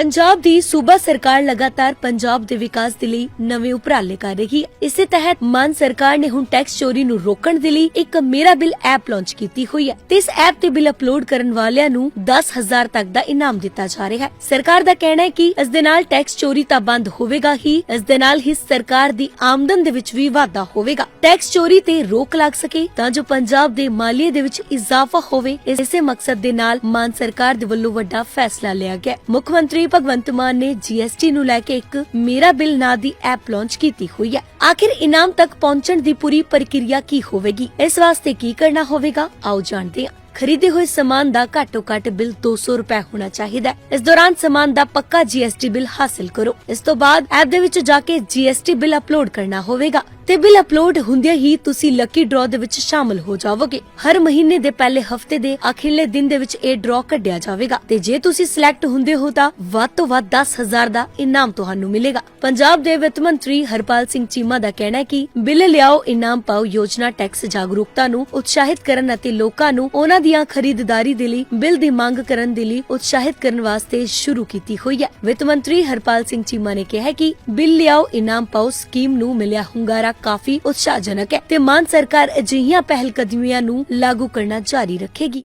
ਪੰਜਾਬ ਦੀ ਸੂਬਾ ਸਰਕਾਰ ਲਗਾਤਾਰ ਪੰਜਾਬ ਦੇ ਵਿਕਾਸ ਦੇ ਲਈ ਨਵੇਂ ਉਪਰਾਲੇ ਕਰ ਰਹੀ ਹੈ। ਇਸੇ ਤਹਿਤ ਮਾਨ ਸਰਕਾਰ ਨੇ ਹੁਣ ਟੈਕਸ ਚੋਰੀ ਨੂੰ ਰੋਕਣ ਦੇ ਲਈ ਇੱਕ ਮੇਰਾ ਬਿੱਲ ਐਪ ਲਾਂਚ ਕੀਤੀ ਹੋਈ ਹੈ। ਤੇ ਇਸ ਐਪ ਤੇ ਬਿੱਲ ਅਪਲੋਡ ਕਰਨ ਵਾਲਿਆਂ ਨੂੰ 10000 ਤੱਕ ਦਾ ਇਨਾਮ ਦਿੱਤਾ ਜਾ ਰਿਹਾ ਹੈ। ਸਰਕਾਰ ਦਾ ਕਹਿਣਾ ਹੈ ਕਿ ਇਸ ਦੇ ਨਾਲ ਟੈਕਸ ਚੋਰੀ ਤਾਂ ਬੰਦ ਹੋਵੇਗਾ ਹੀ, ਇਸ ਦੇ ਨਾਲ ਹੀ ਸਰਕਾਰ ਦੀ ਆਮਦਨ ਦੇ ਵਿੱਚ ਵੀ ਵਾਧਾ ਹੋਵੇਗਾ। ਟੈਕਸ ਚੋਰੀ ਤੇ ਰੋਕ ਲੱਗ ਸਕੇ ਤਾਂ ਜੋ ਪੰਜਾਬ ਦੇ ਮਾਲੀਏ ਦੇ ਵਿੱਚ ਇਜ਼ਾਫਾ ਹੋਵੇ, ਇਸੇ ਮਕਸਦ ਦੇ ਨਾਲ ਮਾਨ ਸਰਕਾਰ ਦੇ ਵੱਲੋਂ ਵੱਡਾ ਫੈਸਲਾ ਲਿਆ ਗਿਆ ਮੁੱਖ ਮੰਤਰੀ ਭਗਵੰਤ ਮਾਨ ਨੇ ਜੀਐਸਟੀ ਨੂੰ ਲੈ ਕੇ ਇੱਕ ਮੇਰਾ ਬਿੱਲ ਨਾਂ ਦੀ ਐਪ ਲਾਂਚ ਕੀਤੀ ਹੋਈ ਹੈ। ਆਖਿਰ ਇਨਾਮ ਤੱਕ ਪਹੁੰਚਣ ਦੀ ਪੂਰੀ ਪ੍ਰਕਿਰਿਆ ਕੀ ਹੋਵੇਗੀ? ਇਸ ਵਾਸਤੇ ਕੀ ਕਰਨਾ ਹੋਵੇਗਾ? ਆਓ ਜਾਣਦੇ ਹਾਂ। ਖਰੀਦੇ ਹੋਏ ਸਮਾਨ ਦਾ ਘੱਟੋ ਘੱਟ ਬਿੱਲ 200 ਰੁਪਏ ਹੋਣਾ ਚਾਹੀਦਾ ਹੈ। ਇਸ ਦੌਰਾਨ ਸਮਾਨ ਦਾ ਪੱਕਾ ਜੀਐਸਟੀ ਬਿੱਲ ਹਾਸਲ ਕਰੋ। ਇਸ ਤੋਂ ਬਾਅਦ ਐਪ ਦੇ ਵਿੱਚ ਜਾ ਕੇ ਜੀਐਸਟੀ ਬਿੱਲ ਅਪਲੋਡ ਕਰਨਾ ਹੋਵੇਗਾ। ਤੇ ਬਿੱਲ ਅਪਲੋਡ ਹੁੰਦਿਆਂ ਹੀ ਤੁਸੀਂ ਲੱਕੀ ਡਰਾ ਦੇ ਵਿੱਚ ਸ਼ਾਮਲ ਹੋ ਜਾਵੋਗੇ। ਹਰ ਮਹੀਨੇ ਦੇ ਪਹਿਲੇ ਹਫ਼ਤੇ ਦੇ ਅਖੀਰਲੇ ਦਿਨ ਦੇ ਵਿੱਚ ਇਹ ਡਰਾ ਕੱਢਿਆ ਜਾਵੇਗਾ। ਤੇ ਜੇ ਤੁਸੀਂ ਸਿਲੈਕਟ ਹੁੰਦੇ ਹੋ ਤਾਂ ਵੱਧ ਤੋਂ ਵੱਧ 10000 ਦਾ ਇਨਾਮ ਤੁਹਾਨੂੰ ਮਿਲੇਗਾ। ਪੰਜਾਬ ਦੇ ਵਿੱਤ ਮੰਤਰੀ ਹਰਪਾਲ ਸਿੰਘ ਚੀਮਾ ਦਾ ਕਹਿਣਾ ਹੈ ਕਿ ਬਿੱਲ ਲਿਆਓ, ਇਨਾਮ ਪਾਓ, ਯੋਜਨਾ ਟੈਕਸ ਜਾਗਰੂਕਤਾ ਨੂੰ ਉਤਸ਼ਾਹਿਤ ਕਰਨ ਅਤੇ ਲੋਕਾਂ ਨੂੰ ਉਹਨਾਂ ਦੀਆਂ ਖਰੀਦਦਾਰੀ ਦੇ ਲਈ ਬਿੱਲ ਦੀ ਮੰਗ ਕਰਨ ਦੇ ਲਈ ਉਤਸ਼ਾਹਿਤ ਕਰਨ ਵਾਸਤੇ ਸ਼ੁਰੂ ਕੀਤੀ ਹੋਈ ਹੈ। ਵਿੱਤ ਮੰਤਰੀ ਹਰਪਾਲ ਸਿੰਘ ਚੀਮਾ ਨੇ ਕਿਹਾ ਕਿ ਬਿੱਲ ਲਿਆਓ, ਇਨਾਮ ਪਾਓ, ਸਕੀਮ ਨੂੰ ਮਿਲਿਆ ਹੁੰਗਾਰਾ ਕਾਫੀ ਉਤਸ਼ਾਹਜਨਕ ਹੈ ਤੇ ਮਾਨ ਸਰਕਾਰ ਅਜਿਹੀਆਂ ਪਹਿਲ ਕਦਮੀਆਂ ਨੂੰ ਲਾਗੂ ਕਰਨਾ ਜਾਰੀ ਰੱਖੇਗੀ।